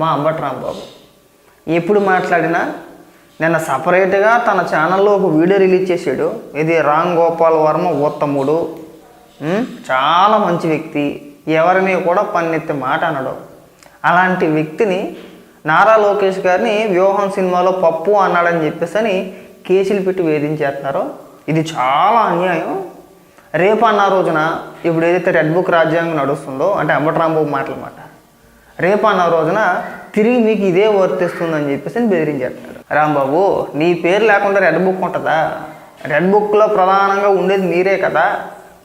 మా అంబటి రాంబాబు ఎప్పుడు మాట్లాడినా నిన్న సపరేట్గా తన ఛానల్లో ఒక వీడియో రిలీజ్ చేశాడు. ఇది రామ్ గోపాల్ వర్మ ఉత్తముడు. చాలా మంచి వ్యక్తి. ఎవరిని కూడా పన్నెత్తి మాట అనడు. అలాంటి వ్యక్తిని నారా లోకేష్ గారిని వ్యూహం సినిమాలో పప్పు అన్నాడని చెప్పేసి అని కేసులు పెట్టి వేధించేస్తున్నారు. ఇది చాలా అన్యాయం. రేపు అన్న రోజున ఇప్పుడు ఏదైతే రెడ్ బుక్ రాజ్యాంగం నడుస్తుందో అంటే అంబటరాంబాబు మాటల మాట రేపు అన్న రోజున తిరిగి మీకు ఇదే వర్తిస్తుందని చెప్పేసి బెదిరించేస్తాడు రాంబాబు నీ పేరు లేకుండా రెడ్ బుక్ ఉంటుందా? రెడ్ బుక్లో ప్రధానంగా ఉండేది మీరే కదా?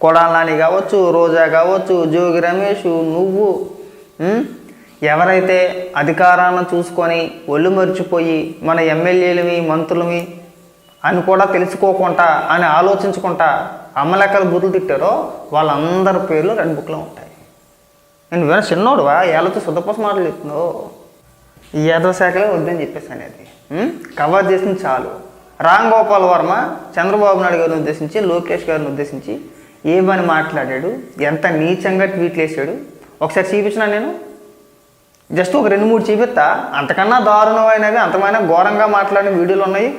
కొడాలని కావచ్చు రోజా కావచ్చు జోగి రమేష్ నువ్వు ఎవరైతే అధికారాన్ని చూసుకొని ఒళ్ళు మర్చిపోయి మన ఎమ్మెల్యేలవి మంత్రులవి అని కూడా తెలుసుకోకుండా అని ఆలోచించకుండా అమ్మలెక్కలు బుద్ధులు తిట్టారో వాళ్ళందరి పేర్లు రెడ్ బుక్లో ఉంటాయి. నేను వేరే చిన్నోడువా? ఏళ్ళతో శుద్ధపోస మాటలు చెప్తున్నావు. ఈ యాదవ శాఖలే వద్దని చెప్పేసి అనేది. కవర్ చేసింది చాలు. రామ్ గోపాల్ వర్మ చంద్రబాబు నాయుడు గారిని ఉద్దేశించి లోకేష్ గారిని ఉద్దేశించి ఏమని మాట్లాడాడు? ఎంత నీచంగా ట్వీట్లు వేసాడు ఒకసారి చూపించినా నేను? జస్ట్ ఒక రెండు మూడు చూపిస్తా. అంతకన్నా దారుణమైనవి అంతమైన ఘోరంగా మాట్లాడిన వీడియోలు ఉన్నాయి.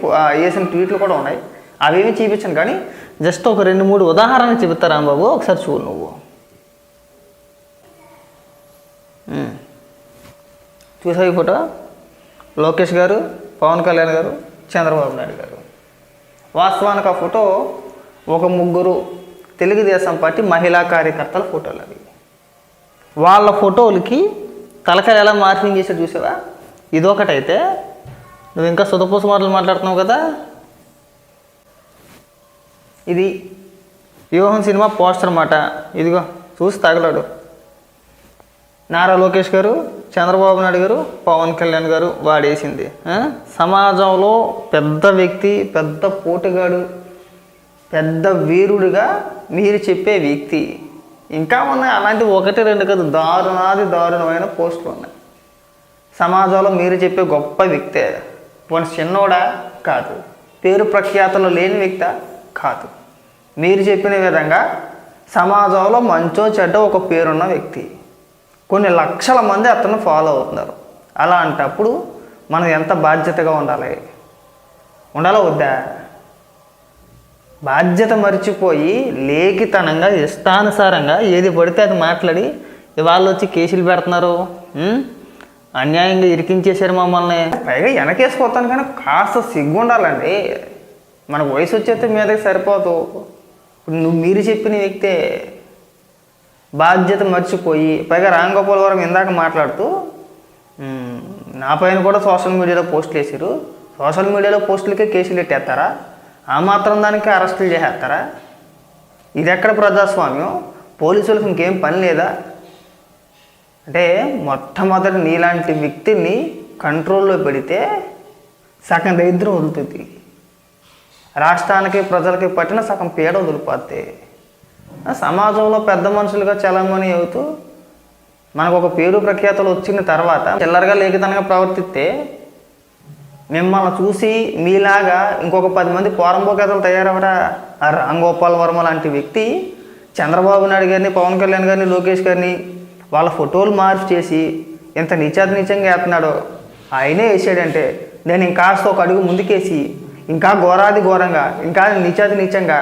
వేసిన ట్వీట్లు కూడా ఉన్నాయి. అవేమి చూపించాను కానీ జస్ట్ ఒక రెండు మూడు ఉదాహరణలు చూపిస్తా రాంబాబు. ఒకసారి చూడు నువ్వు. చూసావు ఈ ఫోటో? లోకేష్ గారు పవన్ కళ్యాణ్ గారు చంద్రబాబు నాయుడు గారు. వాస్తవానికి ఆ ఫోటో ఒక ముగ్గురు తెలుగుదేశం పార్టీ మహిళా కార్యకర్తల ఫోటోలు అవి. వాళ్ళ ఫోటోలకి తలకాయలు ఎలా మార్పింగ్ చేసాడు చూసావా? ఇదొకటైతే నువ్వు ఇంకా సుతపూస మాటలు మాట్లాడుతున్నావు కదా? ఇది వ్యూహం సినిమా పోస్టర్ మాట. ఇదిగో చూసి తగలడు. నారా లోకేష్ గారు చంద్రబాబు నాయుడు గారు పవన్ కళ్యాణ్ గారు వాడేసింది. సమాజంలో పెద్ద వ్యక్తి పెద్ద పోటుగాడు పెద్ద వీరుడిగా మీరు చెప్పే వ్యక్తి. ఇంకా ఉన్నాయి అలాంటి ఒకటి రెండు కాదు దారుణాది దారుణమైన పోస్టులు ఉన్నాయి. సమాజంలో మీరు చెప్పే గొప్ప వ్యక్తే. పోనీ చిన్నోడా? కాదు. పేరు ప్రఖ్యాతలు లేని వ్యక్త? కాదు. మీరు చెప్పిన విధంగా సమాజంలో మంచో చెడ్డ ఒక పేరున్న వ్యక్తి. కొన్ని లక్షల మంది అతను ఫాలో అవుతున్నారు. అలాంటప్పుడు మనం ఎంత బాధ్యతగా ఉండాలి? ఉండాలా వద్దా? బాధ్యత మర్చిపోయి లేఖితనంగా ఇష్టానుసారంగా ఏది పడితే అది మాట్లాడి ఇవాళ వచ్చి కేసులు పెడుతున్నారు. అన్యాయంగా ఇరికించేశారు మమ్మల్ని. పైగా వెనకేసిపోతాను కానీ కాస్త సిగ్గు ఉండాలండి మనకు వయసు వచ్చేస్తే మీదకి సరిపోదు. ఇప్పుడు నువ్వు మీరు చెప్పిన వ్యక్తే బాధ్యత మర్చిపోయి పైగా రామ్ గోపాల్ వరం ఇందాక మాట్లాడుతూ నా పైన కూడా సోషల్ మీడియాలో పోస్టులు వేసారు సోషల్ మీడియాలో పోస్టులకే కేసులు ఎట్టేస్తారా? ఆ మాత్రం దానికి అరెస్టులు చేసేస్తారా? ఇది ఎక్కడ ప్రజాస్వామ్యం? పోలీసులకు ఇంకేం పని లేదా? అంటే మొట్టమొదటి నీలాంటి వ్యక్తిని కంట్రోల్లో పెడితే సగం దరిద్రం వదులుతుంది. రాష్ట్రానికి ప్రజలకి పట్టిన సగం పీడ వదిలిపోతే సమాజంలో పెద్ద మనుషులుగా చలామణి అవుతూ మనకు ఒక పేరు ప్రఖ్యాతలు వచ్చిన తర్వాత చిల్లరగా లేఖితనంగా ప్రవర్తిస్తే మిమ్మల్ని చూసి మీలాగా ఇంకొక పది మంది పోరంబోకేతలు తయారవరా? రాంగోపాల్ వర్మ లాంటి వ్యక్తి చంద్రబాబు నాయుడు గారిని పవన్ కళ్యాణ్ గారిని లోకేష్ గారిని వాళ్ళ ఫోటోలు మార్పు చేసి ఎంత నిచాతి నిచంగా వేస్తున్నాడో ఆయనే వేసాడంటే నేను ఇంకాస్త ఒక అడుగు ముందుకేసి ఇంకా ఘోరాది ఘోరంగా ఇంకా నిత్యాతి నీచంగా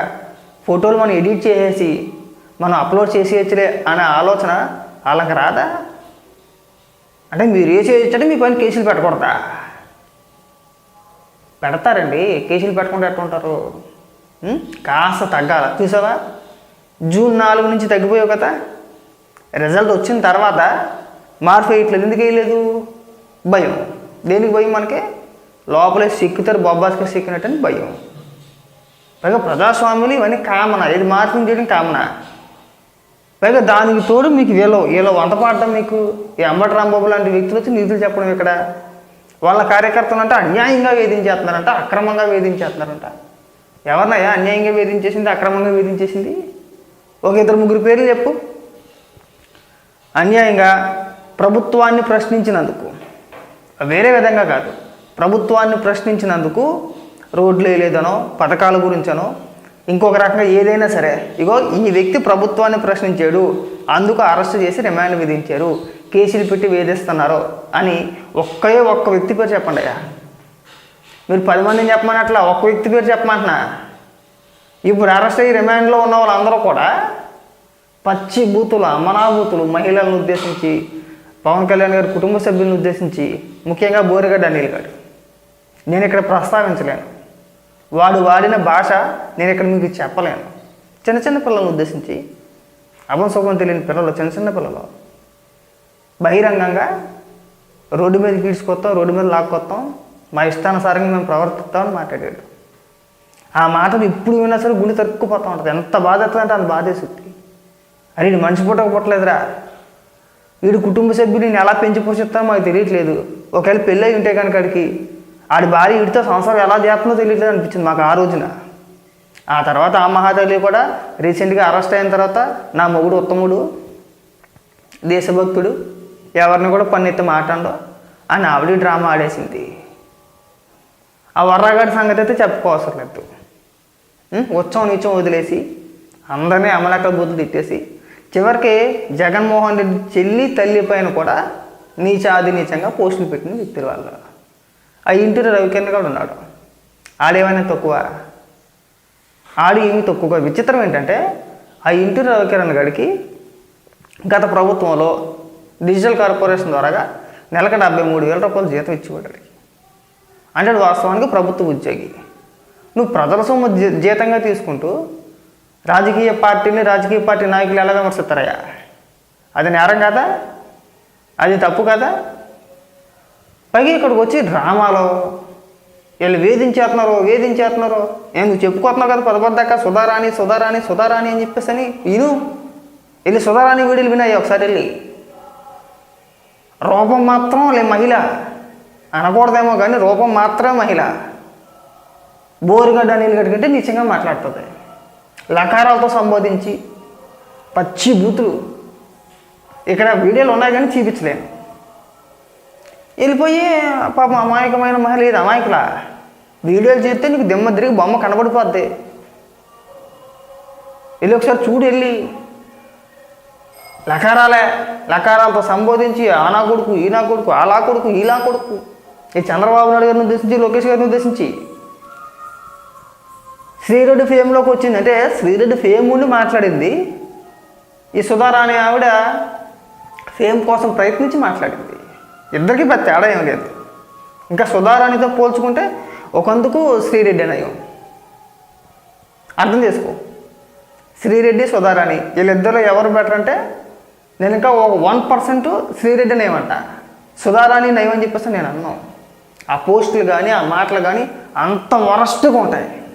ఫోటోలు మనం ఎడిట్ చేసేసి మనం అప్లోడ్ చేసేయచ్చులే అనే ఆలోచన వాళ్ళకి రాదా? అంటే మీరు ఏ చేయొచ్చంటే మీ పైన కేసులు పెట్టకూడదా? పెడతారండి. కేసులు పెట్టకుండా ఎట్టుంటారు కాస్త తగ్గాల. చూసావా? జూన్ నాలుగు నుంచి తగ్గిపోయావు కదా. రిజల్ట్ వచ్చిన తర్వాత మార్పు వేయట్లేదు. ఎందుకు వేయలేదు? భయం. దేనికి భయం మనకి? లోపలే సిక్కుతారు బొబ్బాస్కి సిక్కినట్టని భయం. పైగా ప్రజాస్వామ్యం ఇవన్నీ కామన. ఇది మార్పుని చేయడం కామన. పైగా దానికి తోడు మీకు వీళ్ళు వీళ్ళు వంట పాడటం మీకు ఈ అంబటి రాంబాబు లాంటి వ్యక్తులు వచ్చి నిధులు చెప్పడం ఇక్కడ. వాళ్ళ కార్యకర్తలు అంటే అన్యాయంగా వేధించేస్తున్నారంట అక్రమంగా వేధించేస్తున్నారంట. ఎవరినయ్యా అన్యాయంగా వేధించేసింది అక్రమంగా వేధించేసింది? ఒక ఇద్దరు ముగ్గురు పేర్లు చెప్పు. అన్యాయంగా ప్రభుత్వాన్ని ప్రశ్నించినందుకు. వేరే విధంగా కాదు. ప్రభుత్వాన్ని ప్రశ్నించినందుకు రోడ్లు వేయలేదనో పథకాల గురించనో ఇంకొక రకంగా ఏదైనా సరే ఇగో ఈ వ్యక్తి ప్రభుత్వాన్ని ప్రశ్నించాడు అందుకు అరెస్ట్ చేసి రిమాండ్ విధించారు కేసులు పెట్టి వేధిస్తున్నారు అని ఒక్కే ఒక్క వ్యక్తి పేరు చెప్పండి అయ్యా. మీరు పది మందిని చెప్పమన్నట్లా ఒక్క వ్యక్తి పేరు చెప్పమంటున్నా. ఇప్పుడు అరెస్ట్ అయ్యి రిమాండ్లో ఉన్న వాళ్ళందరూ కూడా పచ్చి బూతులు అమనాభూతులు మహిళలను ఉద్దేశించి పవన్ కళ్యాణ్ గారి కుటుంబ సభ్యులను ఉద్దేశించి ముఖ్యంగా బోరిగడ్డ అనిల్ గారు. నేను ఇక్కడ ప్రస్తావించలేను. వాడు వాడిన భాష నేను ఇక్కడ మీకు చెప్పలేను. చిన్న చిన్న పిల్లలను ఉద్దేశించి అభం తెలియని పిల్లలు చిన్న చిన్న పిల్లలు. బహిరంగంగా రోడ్డు మీద గీడ్చుకొస్తాం రోడ్డు మీద లాక్కొస్తాం మా ఇష్టానుసారంగా మేము ప్రవర్తిస్తామని మాట్లాడాడు. ఆ మాటలు ఇప్పుడు విన్నా సరే గుండె తరుక్కుపోతూ ఉంటుంది. ఎంత బాధ అంటే అంత శక్తి అరే మనిషి పుట్టక పుట్టలేదురా వీడు కుటుంబ సభ్యుడిని ఎలా పెంచి పోషిస్తారో మాకు తెలియట్లేదు. ఒకవేళ పెళ్ళి ఉంటే కనుక అడిగి ఆడి భార్య వీడితో సంసారం ఎలా చేస్తుందో తెలియట్లేదు అనిపించింది మాకు ఆ రోజున. ఆ తర్వాత ఆ మహాతల్లి కూడా రీసెంట్గా అరెస్ట్ అయిన తర్వాత నా మొగుడు ఉత్తముడు దేశభక్తుడు ఎవరిని కూడా పన్నెత్తి మాట్లాడో అని ఆవిడ డ్రామా ఆడేసింది. ఆ వర్రగాడి సంగతి అయితే చెప్పుకోవసరం లేదు. ఉత్సవం ఉచ్చం నీచం వదిలేసి అందరినీ అమలక బుద్ధి తిట్టేసి చివరికి జగన్మోహన్ రెడ్డి చెల్లి తల్లి పైన కూడా నీచాది నీచంగా పోస్టులు పెట్టిన వ్యక్తుల వాళ్ళు ఆ ఇంటి రవికిరణ్ కూడా ఉన్నాడు. ఆడేమైనా తక్కువ? ఆడు ఏమి తక్కువ విచిత్రం ఏంటంటే ఆ ఇంటి రవికిరణ్ గడికి గత ప్రభుత్వంలో డిజిటల్ కార్పొరేషన్ ద్వారాగా నెలకు డెబ్బై మూడు వేల రూపాయలు జీతం ఇచ్చిపోయాడు అంటే వాస్తవానికి ప్రభుత్వ ఉద్యోగి. నువ్వు ప్రజల సొమ్ము జీ- జీతంగా తీసుకుంటూ రాజకీయ పార్టీని రాజకీయ పార్టీ నాయకులు ఎలా విమర్శిస్తారయ్యా? అది నేరం కదా? అది తప్పు కదా? పైగా ఇక్కడికి వచ్చి డ్రామాలో వీళ్ళు వేధించేస్తున్నారు వేధించేస్తున్నారు ఏం నువ్వు చెప్పుకోతున్నావు కదా పదపద్దాక సుధారాణి సుధారాణి సుధారాణి అని చెప్పేసి అని విను. వెళ్ళి సుధారాణి వీడియోలు వినాయి ఒకసారి వెళ్ళి. రూపం మాత్రం లే మహిళ. అనకూడదేమో కానీ రూపం మాత్రమే మహిళ. బోరుగడ్డ నీళ్ళు గట్టుకంటే నిజంగా మాట్లాడుతుంది. లకారాలతో సంబోధించి పచ్చి బూతులు. ఇక్కడ వీడియోలు ఉన్నాయి కానీ చూపించలేను. వెళ్ళిపోయి పాపం అమాయకమైన మహిళ ఇది అమాయకులా. వీడియోలు చేస్తే నీకు దిమ్మ తిరిగి బొమ్మ కనబడిపోద్ది. వెళ్ళి ఒకసారి చూడు వెళ్ళి. లకారాలే లకారాలతో సంబోధించి ఆనా కొడుకు ఈనా కొడుకు అలా కొడుకు ఇలా కొడుకు. ఈ చంద్రబాబు నాయుడు గారిని ఉద్దేశించి లోకేష్ గారిని ఉద్దేశించి. శ్రీరెడ్డి ఫేమ్లోకి వచ్చింది. అంటే శ్రీరెడ్డి ఫేమ్ ఉండి మాట్లాడింది. ఈ సుధారా అనే ఆవిడ ఫేమ్ కోసం ప్రయత్నించి మాట్లాడింది. ఇద్దరికి పెద్ద తేడా ఏం లేదు. ఇంకా సుధారాణితో పోల్చుకుంటే ఒకందుకు శ్రీరెడ్డి నయం అర్థం చేసుకో. శ్రీరెడ్డి సుధారాణి వీళ్ళిద్దరు ఎవరు బెటర్ అంటే నేను ఇంకా ఒక వన్ పర్సెంట్ శ్రీరెడ్డి నయమంట సుధారాణి నయం అని చెప్పేసి నేను అన్నాను. ఆ పోస్టులు కానీ ఆ మాటలు కానీ అంత వరస్ట్గా ఉంటాయి.